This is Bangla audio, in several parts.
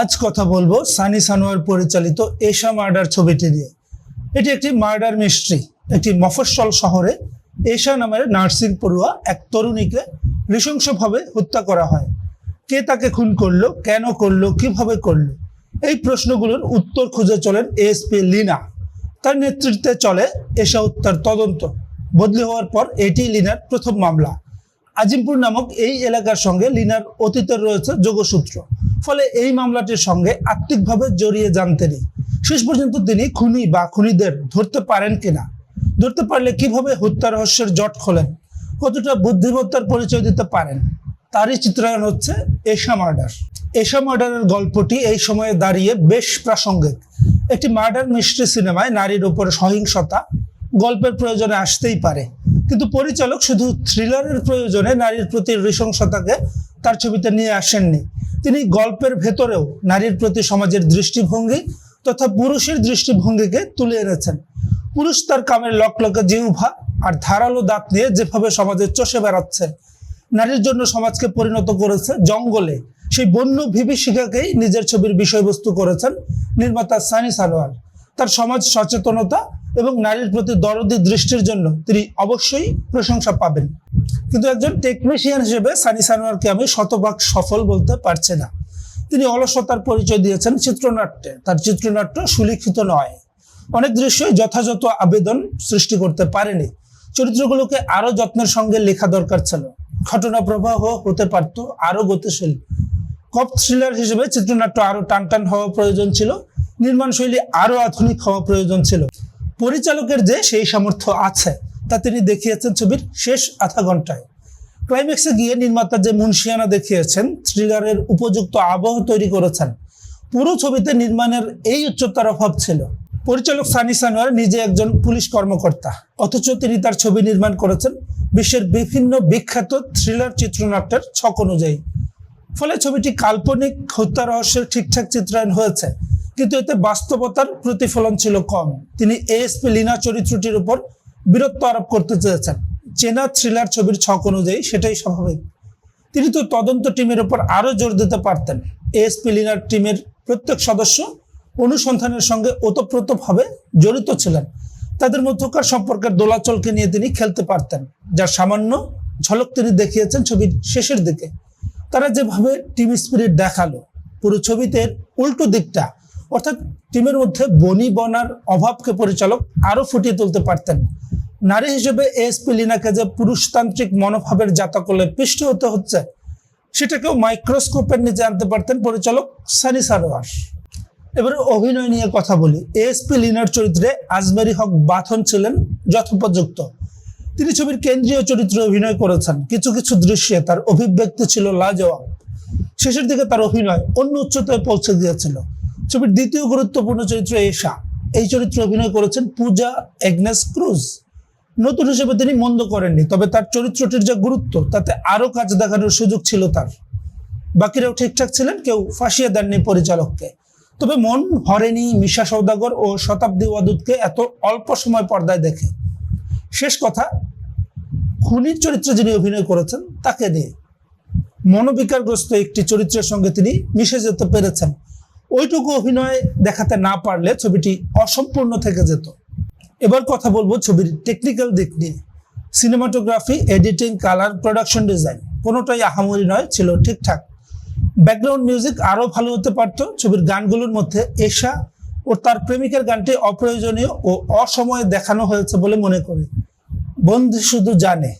আজ কথা বলব সানি সানোয়ার পরিচালিত এশা মার্ডার ছবিটি নিয়ে। এটি একটি মার্ডার মিস্ট্রি, একটি মফস্বল শহরে এশা নামের নার্সিং পড়ুয়া এক তরুণীকে নৃশংসভাবে হত্যা করা হয়। কে তাকে খুন করল, কেন করল, কীভাবে করল? এই প্রশ্নগুলোর উত্তর খুঁজে চলেন এএসপি লিনা। তার নেতৃত্বে চলে এশা হত্যার তদন্ত। বদলি হওয়ার পর এটি লিনার প্রথম মামলা। আজিমপুর নামক এই এলাকার সঙ্গে লিনার অতীতের রয়েছে যোগসূত্র। ফলে এই মামলাটির সঙ্গে আত্মিকভাবে জড়িয়ে যান তিনি। শেষ পর্যন্ত তিনি খুনি বা খুনিদের ধরতে পারেন কিনা, ধরতে পারলে কীভাবে হত্যা রহস্যের জট খোলেন, কতটা বুদ্ধিমত্তার পরিচয় দিতে পারেন, তারই চিত্রায়ন হচ্ছে এশা মার্ডার। এশা মার্ডারের গল্পটি এই সময়ে দাঁড়িয়ে বেশ প্রাসঙ্গিক। একটি মার্ডার মিস্ট্রি সিনেমায় নারীর উপর সহিংসতা গল্পের প্রয়োজনে আসতেই পারে, কিন্তু পরিচালক শুধু থ্রিলারের প্রয়োজনে নারীর প্রতি নৃশংসতাকে তার ছবিতে নিয়ে আসেননি। তিনি গল্পের ভেতরেও নারীর প্রতি সমাজের দৃষ্টিভঙ্গি তথা পুরুষের দৃষ্টিভঙ্গিকে তুলে এনেছেন। পুরুষ তার কামের লকলকে জিহ্বা আর ধারালো দাঁত নিয়ে যেভাবে সমাজে চষে বেড়াচ্ছে, নারীর জন্য সমাজকে পরিণত করেছে জঙ্গলে। সেই বন্য বিভীষিকাকেই নিজের ছবির বিষয়বস্তু করেছেন নির্মাতা সানি সানোয়ার। তার সমাজ সচেতনতা এবং নারীর প্রতি দরদি দৃষ্টির জন্য তিনি অবশ্যই প্রশংসা পাবেন। কিন্তু একজন টেকনিশিয়ান হিসেবে সানি সানোয়ারকে আমি শতভাগ সফল বলতে পারছি না। তিনি অলসতার পরিচয় দিয়েছেন চিত্রনাট্যে। তার চিত্রনাট্য সুলিখিত নয়। অনেক দৃশ্যই যথাযথ আবেদন সৃষ্টি করতে পারেনি। চরিত্রগুলোকে আরও যত্নের সঙ্গে লেখা দরকার ছিল। ঘটনা প্রবাহ হতে পারত আরও গতিশীল। কপ থ্রিলার হিসেবে চিত্রনাট্য আরও টান টান হওয়া প্রয়োজন ছিল। নির্মাণ শৈলী আরও আধুনিক হওয়া প্রয়োজন ছিল। পরিচালকের যে সেই সামর্থ্য আছে, তা তিনি দেখিয়েছেন ছবির শেষ আধা ঘন্টায়। ক্লাইম্যাক্সে গিয়ে নির্মাতা যে মুন্সিয়ানা দেখিয়েছেন, থ্রিলারের উপযুক্ত আবহ তৈরি করেছেন, পুরো ছবিতে নির্মাণের এই উচ্চতার অভাব ছিল। পরিচালক সানি সানোয়ার নিজে একজন পুলিশ কর্মকর্তা, অথচ তিনি তার ছবি নির্মাণ করেছেন বিশ্বের বিভিন্ন বিখ্যাত থ্রিলার চিত্রনাট্যের ছক অনুযায়ী। ফলে ছবিটি কাল্পনিক, হত্যা রহস্যের ঠিকঠাক চিত্রায়ন হয়েছে। কিন্তু এতে বাস্তবতার প্রতিফলন ছিল কম। তিনি এএসপি লিনা চরিত্রটির উপর বীরত্ব আরোপ করতে চেয়েছেন। চেনা থ্রিলার ছবির ছক অনুযায়ী সেটাই স্বাভাবিক। তিনি তো তদন্ত টিমের উপর আরও জোর দিতে পারতেন। এএসপি লিনার টিমের প্রত্যেক সদস্য অনুসন্ধানের সঙ্গে ওতপ্রোতভাবে জড়িত ছিলেন। তাদের মধ্যকার সম্পর্কের দোলাচলকে নিয়ে তিনি খেলতে পারতেন, যার সামান্য ঝলক তিনি দেখিয়েছেন ছবির শেষের দিকে। তারা যেভাবে টিম স্পিরিট দেখাল, পুরো ছবিতে উল্টো দিকটা অর্থাৎ টিমের মধ্যে বনি বনার অভাবকে পরিচালক আরও ফুটিয়ে তুলতে পারতেন। নারী হিসেবে এএসপি লিনাকে যে পুরুষতান্ত্রিক মনোভাবের জাতকলে পিষ্ট হতে হচ্ছে, সেটাকেও মাইক্রোস্কোপের নিচে আনতে পারতেন পরিচালক সানি সারোয়ার এবারে অভিনয় নিয়ে কথা বলি। এএসপি লিনার চরিত্রে আজমেরি হক বাথন ছিলেন যথোপযুক্ত। তিনি ছবির কেন্দ্রীয় চরিত্রে অভিনয় করেছেন। কিছু কিছু দৃশ্যে তার অভিব্যক্তি ছিল লাজবাব শেষের দিকে তার অভিনয় অন্য উচ্চতায় পৌঁছে গিয়েছিল ছবির দ্বিতীয় গুরুত্বপূর্ণ চরিত্র এশা। এই চরিত্রে অভিনয় করেছেন পূজা এগনেস ক্রুজ। নতুন হিসেবে তিনি মন্দ করেননি, তবে তার চরিত্রটির যে গুরুত্ব, তাতে আরও কাজ দেখানোর সুযোগ ছিল তার। বাকিরাও ঠিকঠাক ছিলেন, কেউ ফাঁসিয়ে দেননি পরিচালককে। তবে মন হরেনি মিশা সৌদাগর ও শতাব্দী ওয়াদুদকে এত অল্প সময় পর্দায় দেখে। শেষ কথা, খুনির চরিত্রে যিনি অভিনয় করেছেন, তাকে নিয়ে। মনোবিকারগ্রস্ত একটি চরিত্রের সঙ্গে তিনি মিশে যেতে পেরেছেন। ওইটুকু অভিনয় দেখাতে না পারলে ছবিটি অসম্পূর্ণ থেকে যেত। এবার কথা বলব ছবির টেকনিক্যাল দিক নিয়ে। Cinematography editing colour production design কোনোটাই আহামরি নয়, ছিল ঠিকঠাক। ব্যাকগ্রাউন্ড মিউজিক আরও ভালো হতে পারত, ছবির গানগুলোর মধ্যে এশা ও তার প্রেমিকের গানটি অপ্রয়োজনীয় ও অসময়ে দেখানো হয়েছে বলে মনে করি। বন্ধু শুধু জানে,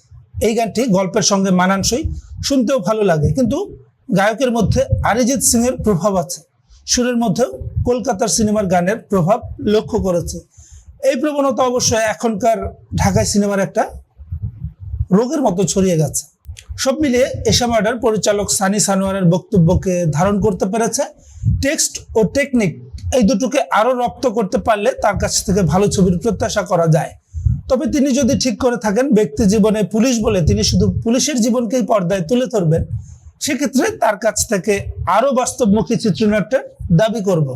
এই গানটি গল্পের সঙ্গে মানানসই, শুনতেও ভালো লাগে। কিন্তু গায়কের মধ্যে অরিজিৎ সিং এর প্রভাব আছে। সুরের মধ্যেও কলকাতার সিনেমার গানের প্রভাব লক্ষ্য করেছে। এই প্রবণতা অবশ্য এখনকার ঢাকায় সিনেমার একটা রোগের মতো ছড়িয়ে গেছে। সব মিলিয়ে এশা মার্ডার পরিচালক সানি সানোয়ারের বক্তব্যকে ধারণ করতে পেরেছে। টেক্সট ও টেকনিক এই দুটোকে আরও রপ্ত করতে পারলে তার কাছ থেকে ভালো ছবির প্রত্যাশা করা যায়। তবে তিনি যদি ঠিক করে থাকেন, ব্যক্তি জীবনে পুলিশ বলে তিনি শুধু পুলিশের জীবনকেই পর্দায় তুলে ধরবেন সেক্ষেত্রে তার কাছ থেকে আরও বাস্তবমুখী চিত্রনাট্যের দাবি করব।